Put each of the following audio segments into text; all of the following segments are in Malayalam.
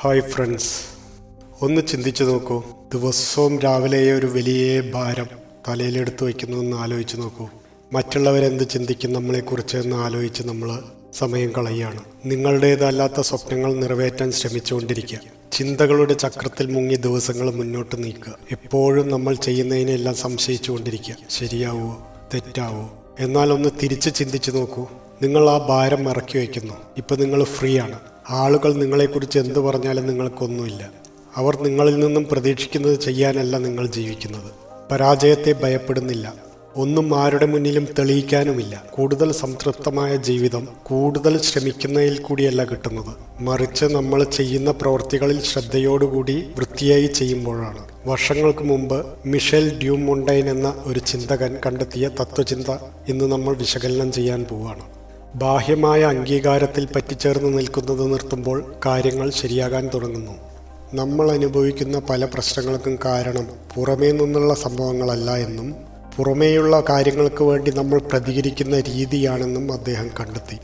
ഹായ് ഫ്രണ്ട്സ് ഒന്ന് ചിന്തിച്ചു നോക്കൂ. ദിവസവും രാവിലെ ഒരു വലിയ ഭാരം തലയിലെടുത്ത് വയ്ക്കുന്നു എന്ന് ആലോചിച്ച് നോക്കൂ. മറ്റുള്ളവരെന്ത് ചിന്തിക്കും നമ്മളെക്കുറിച്ച് എന്ന് ആലോചിച്ച് നമ്മൾ സമയം കളയുകയാണ്. നിങ്ങളുടേതല്ലാത്ത സ്വപ്നങ്ങൾ നിറവേറ്റാൻ ശ്രമിച്ചുകൊണ്ടിരിക്കുക. ചിന്തകളുടെ ചക്രത്തിൽ മുങ്ങി ദിവസങ്ങൾ മുന്നോട്ട് നീക്കുക. എപ്പോഴും നമ്മൾ ചെയ്യുന്നതിനെല്ലാം സംശയിച്ചുകൊണ്ടിരിക്കുക. ശരിയാവോ? തെറ്റാവോ? എന്നാൽ ഒന്ന് തിരിച്ച് ചിന്തിച്ചു നോക്കൂ. നിങ്ങൾ ആ ഭാരം ഇറക്കി വയ്ക്കുന്നു. ഇപ്പം നിങ്ങൾ ഫ്രീ ആണ്. ആളുകൾ നിങ്ങളെക്കുറിച്ച് എന്ത് പറഞ്ഞാലും നിങ്ങൾക്കൊന്നുമില്ല. അവർ നിങ്ങളിൽ നിന്നും പ്രതീക്ഷിക്കുന്നത് ചെയ്യാനല്ല നിങ്ങൾ ജീവിക്കുന്നത്. പരാജയത്തെ ഭയപ്പെടുന്നില്ല. ഒന്നും ആരുടെ മുന്നിലും തെളിയിക്കാനുമില്ല. കൂടുതൽ സംതൃപ്തമായ ജീവിതം കൂടുതൽ ശ്രമിക്കുന്നതിൽ കൂടിയല്ല കിട്ടുന്നത്. മറിച്ച് നമ്മൾ ചെയ്യുന്ന പ്രവൃത്തികളിൽ ശ്രദ്ധയോടുകൂടി വൃത്തിയായി ചെയ്യുമ്പോഴാണ്. വർഷങ്ങൾക്ക് മുമ്പ് മിഷേൽ ഡ്യൂമൊണ്ടൈൻ എന്ന ഒരു ചിന്തകൻ കണ്ടെത്തിയ തത്വചിന്ത ഇന്ന് നമ്മൾ വിശകലനം ചെയ്യാൻ പോവുകയാണ്. ബാഹ്യമായ അംഗീകാരത്തിൽ പറ്റിച്ചേർന്ന് നിൽക്കുന്നത് നിർത്തുമ്പോൾ കാര്യങ്ങൾ ശരിയാകാൻ തുടങ്ങുന്നു. നമ്മൾ അനുഭവിക്കുന്ന പല പ്രശ്നങ്ങൾക്കും കാരണം പുറമേ നിന്നുള്ള സംഭവങ്ങളല്ല എന്നും പുറമേയുള്ള കാര്യങ്ങൾക്ക് വേണ്ടി നമ്മൾ പ്രതികരിക്കുന്ന രീതിയാണെന്നും അദ്ദേഹം കണ്ടെത്തി.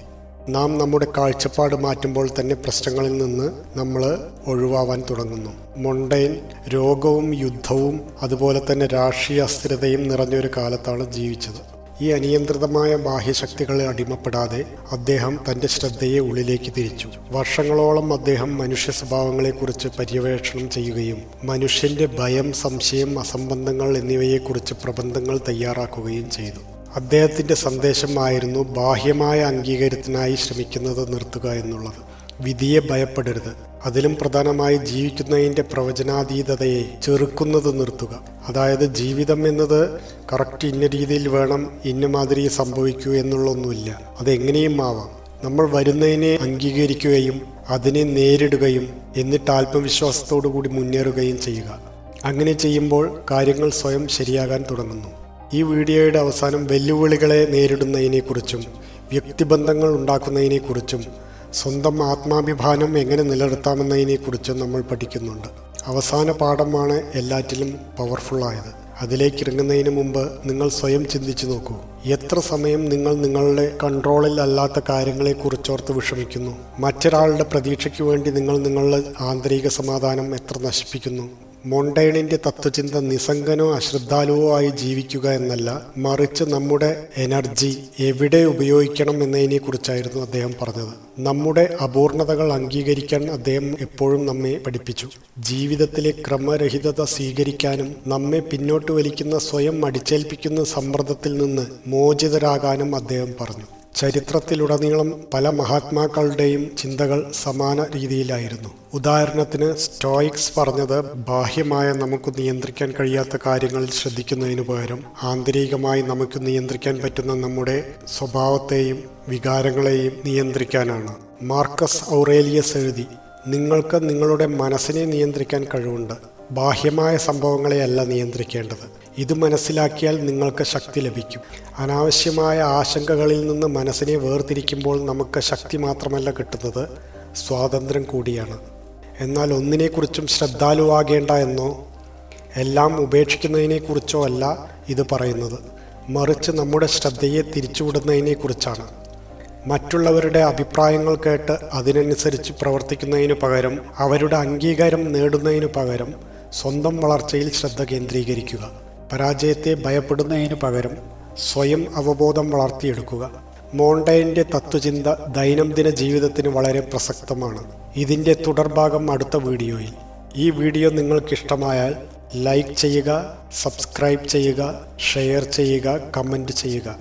നാം നമ്മുടെ കാഴ്ചപ്പാട് മാറ്റുമ്പോൾ തന്നെ പ്രശ്നങ്ങളിൽ നിന്ന് നമ്മൾ ഒഴിവാവാൻ തുടങ്ങുന്നു. മൊണ്ടൈൻ രോഗവും യുദ്ധവും അതുപോലെ തന്നെ രാഷ്ട്രീയ അസ്ഥിരതയും നിറഞ്ഞൊരു കാലത്താണ് ജീവിച്ചത്. ഈ അനിയന്ത്രിതമായ ബാഹ്യശക്തികളെ അടിമപ്പെടാതെ അദ്ദേഹം തന്റെ ശ്രദ്ധയെ ഉള്ളിലേക്ക് തിരിച്ചു. വർഷങ്ങളോളം അദ്ദേഹം മനുഷ്യ സ്വഭാവങ്ങളെക്കുറിച്ച് പര്യവേഷണം ചെയ്യുകയും മനുഷ്യന്റെ ഭയം സംശയം അസംബന്ധങ്ങൾ എന്നിവയെക്കുറിച്ച് പ്രബന്ധങ്ങൾ തയ്യാറാക്കുകയും ചെയ്തു. അദ്ദേഹത്തിന്റെ സന്ദേശമായിരുന്നു ബാഹ്യമായ അംഗീകാരത്തിനായി ശ്രമിക്കുന്നത് നിർത്തുക എന്നുള്ളത്. വിധിയെ ഭയപ്പെടരുത്. അതിലും പ്രധാനമായി ജീവിക്കുന്നതിന്റെ പ്രവചനാതീതതയെ ചെറുക്കുന്നത് നിർത്തുക. അതായത് ജീവിതം എന്നത് കറക്റ്റ് ഇന്ന രീതിയിൽ വേണം ഇന്ന മാതിരി സംഭവിക്കൂ എന്നുള്ളൊന്നുമില്ല. അതെങ്ങനെയും ആവാം. നമ്മൾ വരുന്നതിനെ അംഗീകരിക്കുകയും അതിനെ നേരിടുകയും എന്നിട്ട് ആത്മവിശ്വാസത്തോടു കൂടി മുന്നേറുകയും ചെയ്യുക. അങ്ങനെ ചെയ്യുമ്പോൾ കാര്യങ്ങൾ സ്വയം ശരിയാകാൻ തുടങ്ങുന്നു. ഈ വീഡിയോയുടെ അവസാനം വെല്ലുവിളികളെ നേരിടുന്നതിനെക്കുറിച്ചും വ്യക്തിബന്ധങ്ങൾ ഉണ്ടാക്കുന്നതിനെക്കുറിച്ചും സ്വന്തം ആത്മാഭിമാനം എങ്ങനെ നിലനിർത്താമെന്നതിനെക്കുറിച്ച് നമ്മൾ പഠിക്കുന്നുണ്ട്. അവസാന പാഠമാണ് എല്ലാറ്റിലും പവർഫുള്ളായത് അതിലേക്ക് ഇറങ്ങുന്നതിന് മുമ്പ് നിങ്ങൾ സ്വയം ചിന്തിച്ചു നോക്കൂ. എത്ര സമയം നിങ്ങൾ നിങ്ങളുടെ കൺട്രോളിൽ അല്ലാത്ത കാര്യങ്ങളെക്കുറിച്ചോർത്ത് വിഷമിക്കുന്നു? മറ്റൊരാളുടെ പ്രതീക്ഷയ്ക്ക് വേണ്ടി നിങ്ങൾ നിങ്ങളുടെ ആന്തരിക സമാധാനം എത്ര നശിപ്പിക്കുന്നു? മൊണ്ടൈണിന്റെ തത്വചിന്ത നിസംഗനോ അശ്രദ്ധാലുവോ ആയി ജീവിക്കുക എന്നല്ല മറിച്ച് നമ്മുടെ എനർജി എവിടെ ഉപയോഗിക്കണം എന്നതിനെ കുറിച്ചായിരുന്നു അദ്ദേഹം പറഞ്ഞത്. നമ്മുടെ അപൂർണതകൾ അംഗീകരിക്കാൻ അദ്ദേഹം എപ്പോഴും നമ്മെ പഠിപ്പിച്ചു. ജീവിതത്തിലെ ക്രമരഹിതത സ്വീകരിക്കാനും നമ്മെ പിന്നോട്ട് വലിക്കുന്ന സ്വയം അടിച്ചേൽപ്പിക്കുന്ന സമ്മർദ്ദത്തിൽ നിന്ന് മോചിതരാകാനും അദ്ദേഹം പറഞ്ഞു. ചരിത്രത്തിലുടനീളം പല മഹാത്മാക്കളുടെയും ചിന്തകൾ സമാന രീതിയിലായിരുന്നു. ഉദാഹരണത്തിന് സ്റ്റോയിക്സ് പറഞ്ഞത് ബാഹ്യമായ നമുക്ക് നിയന്ത്രിക്കാൻ കഴിയാത്ത കാര്യങ്ങളിൽ ശ്രദ്ധിക്കുന്നതിനു പകരം ആന്തരികമായി നമുക്ക് നിയന്ത്രിക്കാൻ പറ്റുന്ന നമ്മുടെ സ്വഭാവത്തെയും വികാരങ്ങളെയും നിയന്ത്രിക്കാനാണ്. മാർക്കസ് ഔറേലിയസ് എഴുതി നിങ്ങൾക്ക് നിങ്ങളുടെ മനസ്സിനെ നിയന്ത്രിക്കാൻ കഴിവുണ്ട്. ബാഹ്യമായ സംഭവങ്ങളെയല്ല നിയന്ത്രിക്കേണ്ടത്. ഇത് മനസ്സിലാക്കിയാൽ നിങ്ങൾക്ക് ശക്തി ലഭിക്കും. അനാവശ്യമായ ആശങ്കകളിൽ നിന്ന് മനസ്സിനെ വേർതിരിക്കുമ്പോൾ നമുക്ക് ശക്തി മാത്രമല്ല കിട്ടുന്നത് സ്വാതന്ത്ര്യം കൂടിയാണ്. എന്നാൽ ഒന്നിനെക്കുറിച്ചും ശ്രദ്ധാലുവാകേണ്ട എന്നോ എല്ലാം ഉപേക്ഷിക്കുന്നതിനെക്കുറിച്ചോ അല്ല ഇത് പറയുന്നത്. മറിച്ച് നമ്മുടെ ശ്രദ്ധയെ തിരിച്ചുവിടുന്നതിനെക്കുറിച്ചാണ്. മറ്റുള്ളവരുടെ അഭിപ്രായങ്ങൾ കേട്ട് അതിനനുസരിച്ച് പ്രവർത്തിക്കുന്നതിനു പകരം അവരുടെ അംഗീകാരം നേടുന്നതിനു പകരം സ്വന്തം വളർച്ചയിൽ ശ്രദ്ധ കേന്ദ്രീകരിക്കുക. പരാജയത്തെ ഭയപ്പെടുന്നതിനു പകരം സ്വയം അവബോധം വളർത്തിയെടുക്കുക. മോണ്ടൈന്റെ തത്വചിന്ത ദൈനംദിന ജീവിതത്തിന് വളരെ പ്രസക്തമാണ്. ഇതിന്റെ തുടർഭാഗം അടുത്ത വീഡിയോയിൽ. ഈ വീഡിയോ നിങ്ങൾക്കിഷ്ടമായാൽ ലൈക്ക് ചെയ്യുക സബ്സ്ക്രൈബ് ചെയ്യുക ഷെയർ ചെയ്യുക കമന്റ് ചെയ്യുക.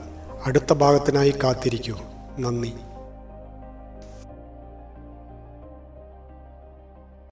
അടുത്ത ഭാഗത്തിനായി കാത്തിരിക്കൂ. നന്ദി.